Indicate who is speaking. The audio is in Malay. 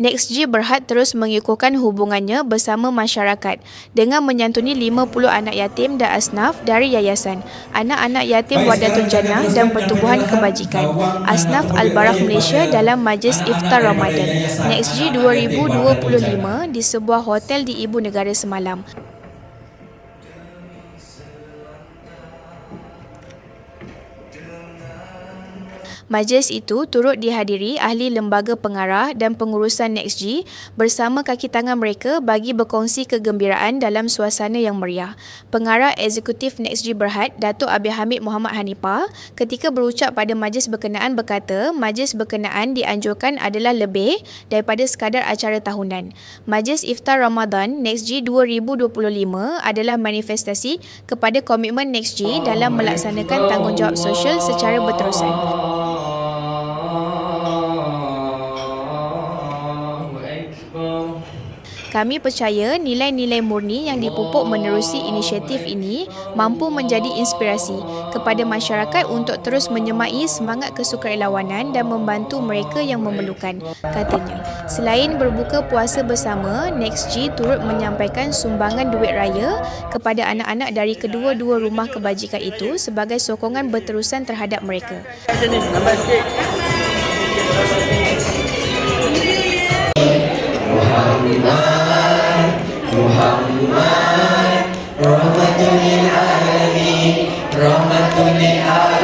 Speaker 1: NextG Berhad terus mengukuhkan hubungannya bersama masyarakat dengan menyantuni 50 anak yatim dan asnaf dari yayasan Anak-anak Yatim Wadatul Jannah dan Pertubuhan Kebajikan Asnaf Al-Barak Malaysia dalam Majlis Iftar Ramadan NextG 2025 di sebuah hotel di Ibu Negara semalam. Majlis itu turut dihadiri ahli lembaga pengarah dan pengurusan NextG bersama kaki tangan mereka bagi berkongsi kegembiraan dalam suasana yang meriah. Pengarah Eksekutif NextG Berhad, Datuk Abi Hamid Muhammad Hanifah, ketika berucap pada majlis berkenaan berkata, majlis berkenaan dianjurkan adalah lebih daripada sekadar acara tahunan. Majlis Iftar Ramadan NextG 2025 adalah manifestasi kepada komitmen NextG dalam melaksanakan tanggungjawab sosial secara berterusan. Kami percaya nilai-nilai murni yang dipupuk menerusi inisiatif ini mampu menjadi inspirasi kepada masyarakat untuk terus menyemai semangat kesukarelawanan dan membantu mereka yang memerlukan, katanya. Selain berbuka puasa bersama, NextG turut menyampaikan sumbangan duit raya kepada anak-anak dari kedua-dua rumah kebajikan itu sebagai sokongan berterusan terhadap mereka.
Speaker 2: Muhammad Rahmatul محمد رحمة للعالمين رحمة للعالمين